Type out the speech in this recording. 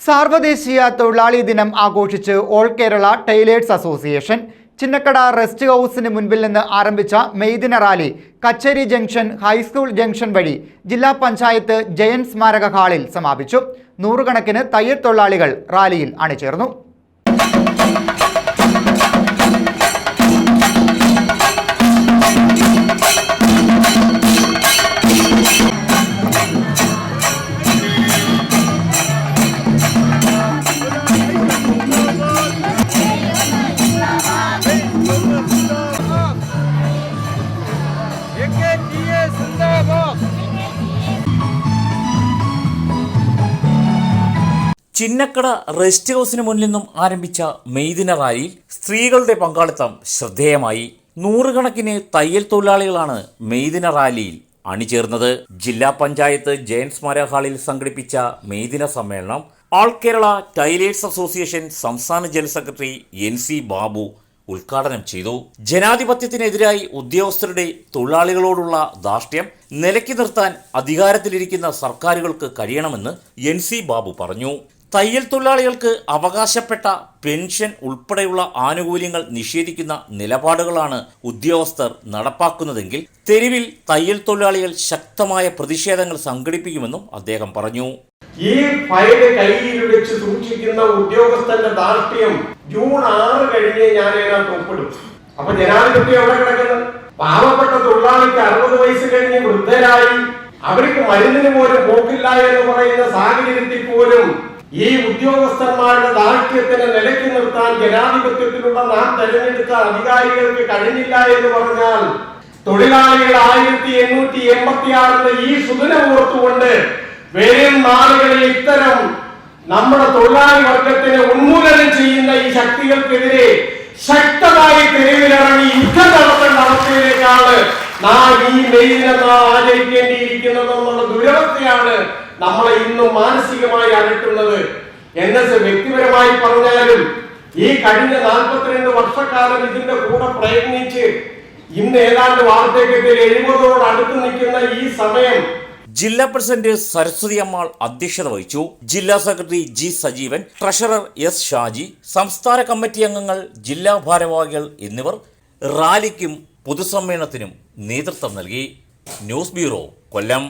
സാർവദേശീയ തൊഴിലാളി ദിനം ആഘോഷിച്ച് all Kerala tailors association Chinnakada rest ഹൗസിന് മുൻപിൽ നിന്ന് ആരംഭിച്ച മെയ്ദിന rally Kacheri junction high school junction വഴി ജില്ലാ പഞ്ചായത്ത് ജയൻ സ്മാരക ഹാളിൽ സമാപിച്ചു. നൂറുകണക്കിന് തയ്യൽ തൊഴിലാളികൾ റാലിയിൽ അണിചേർന്നു. ചിന്നക്കട റെസ്റ്റ് ഹൗസിന് മുന്നിൽ നിന്നും ആരംഭിച്ച മെയ്ദിന റാലിയിൽ സ്ത്രീകളുടെ പങ്കാളിത്തം ശ്രദ്ധേയമായി. നൂറുകണക്കിന് തയ്യൽ തൊഴിലാളികളാണ് മെയ്ദിന റാലിയിൽ അണിചേർന്നത്. ജില്ലാ പഞ്ചായത്ത് ജയൻ സ്മാരക ഹാളിൽ സംഘടിപ്പിച്ച മെയ്ദിന സമ്മേളനം ആൾ കേരള ടൈലേഴ്സ് അസോസിയേഷൻ സംസ്ഥാന general secretary N C Babu ഉദ്ഘാടനം ചെയ്തു. ജനാധിപത്യത്തിനെതിരായി ഉദ്യോഗസ്ഥരുടെ തൊഴിലാളികളോടുള്ള ധാർഷ്ട്യം നിലയ്ക്ക് നിർത്താൻ അധികാരത്തിലിരിക്കുന്ന സർക്കാരുകൾക്ക് കഴിയണമെന്ന് എൻ സി ബാബു പറഞ്ഞു. തയ്യൽ തൊഴിലാളികൾക്ക് അവകാശപ്പെട്ട പെൻഷൻ ഉൾപ്പെടെയുള്ള ആനുകൂല്യങ്ങൾ നിഷേധിക്കുന്ന നിലപാടുകളാണ് ഉദ്യോഗസ്ഥർ നടപ്പാക്കുന്നതെങ്കിൽ തെരുവിൽ തയ്യൽ തൊഴിലാളികൾ ശക്തമായ പ്രതിഷേധങ്ങൾ സംഘടിപ്പിക്കുമെന്നും അദ്ദേഹം പറഞ്ഞു. ഈ ഫയൽ കയ്യിൽ വെച്ച് സൂക്ഷിക്കുന്ന ഉദ്യോഗസ്ഥന്റെ ധാർഷ്ട്യം ജൂൺ ആറ് കഴിഞ്ഞ് ഞാൻ ഒപ്പിടും. അപ്പൊ ജനാധിപത്യം എവിടെ കിടക്കുന്നത് പാവപ്പെട്ട തൊഴിലാളിക്ക് അറുപത് വയസ്സ് കഴിഞ്ഞ് വൃദ്ധരായി. അവർക്ക് മരുന്നിന് പോലും പോക്കില്ല എന്ന് പറയുന്ന സാഹചര്യത്തിൽ പോലും ഈ ഉദ്യോഗസ്ഥന്മാരുടെ ദാർഢ്യത്തിനെ നിലയ്ക്ക് നിർത്താൻ ജനാധിപത്യത്തിലുള്ള നാം തെരഞ്ഞെടുത്ത അധികാരികൾക്ക് കഴിഞ്ഞില്ല എന്ന് പറഞ്ഞാൽ തൊഴിലാളികൾ ആയിരത്തി എണ്ണൂറ്റി എൺപത്തി ആറിന്റെ ഈ സുദിനം ഓർത്തുകൊണ്ട് വരും നാളുകളിൽ ഇത്തരം നമ്മുടെ തൊഴിലാളി വർഗത്തിനെ ഉന്മൂലനം ചെയ്യുന്ന ഈ ശക്തികൾക്കെതിരെ ശക്തമായി തെരുവിലിറങ്ങി യുദ്ധം നടത്തേണ്ട അവസ്ഥയിലേക്കാണ് നാം ഈ മെയ്ദിനെ നാം ആചരിക്കേണ്ടിയിരിക്കുന്നതെന്നുള്ള ദുരവസ്ഥയാണ് നമ്മളെ ഇന്നും മാനസികമായി അലട്ടുന്നത് എന്നത് വ്യക്തിപരമായി പറഞ്ഞാലും ഈ കഴിഞ്ഞ നാൽപ്പത്തിരണ്ട് വർഷക്കാലം ഇതിന്റെ കൂടെ പ്രയത്നിച്ച് ഇന്ന് ഏതാണ്ട് വാർദ്ധക്യത്തിൽ എഴുപതോട് അടുത്ത് നിൽക്കുന്ന ഈ സമയം ജില്ലാ പ്രസിഡന്റ് സരസ്വതി അമ്മാൾ അധ്യക്ഷത വഹിച്ചു. ജില്ലാ secretary G Sajeevan treasurer S Shaji സംസ്ഥാന കമ്മിറ്റി അംഗങ്ങൾ ജില്ലാ ഭാരവാഹികൾ എന്നിവർ റാലിക്കും പൊതുസമ്മേളനത്തിനും നേതൃത്വം നൽകി. News bureau Kollam.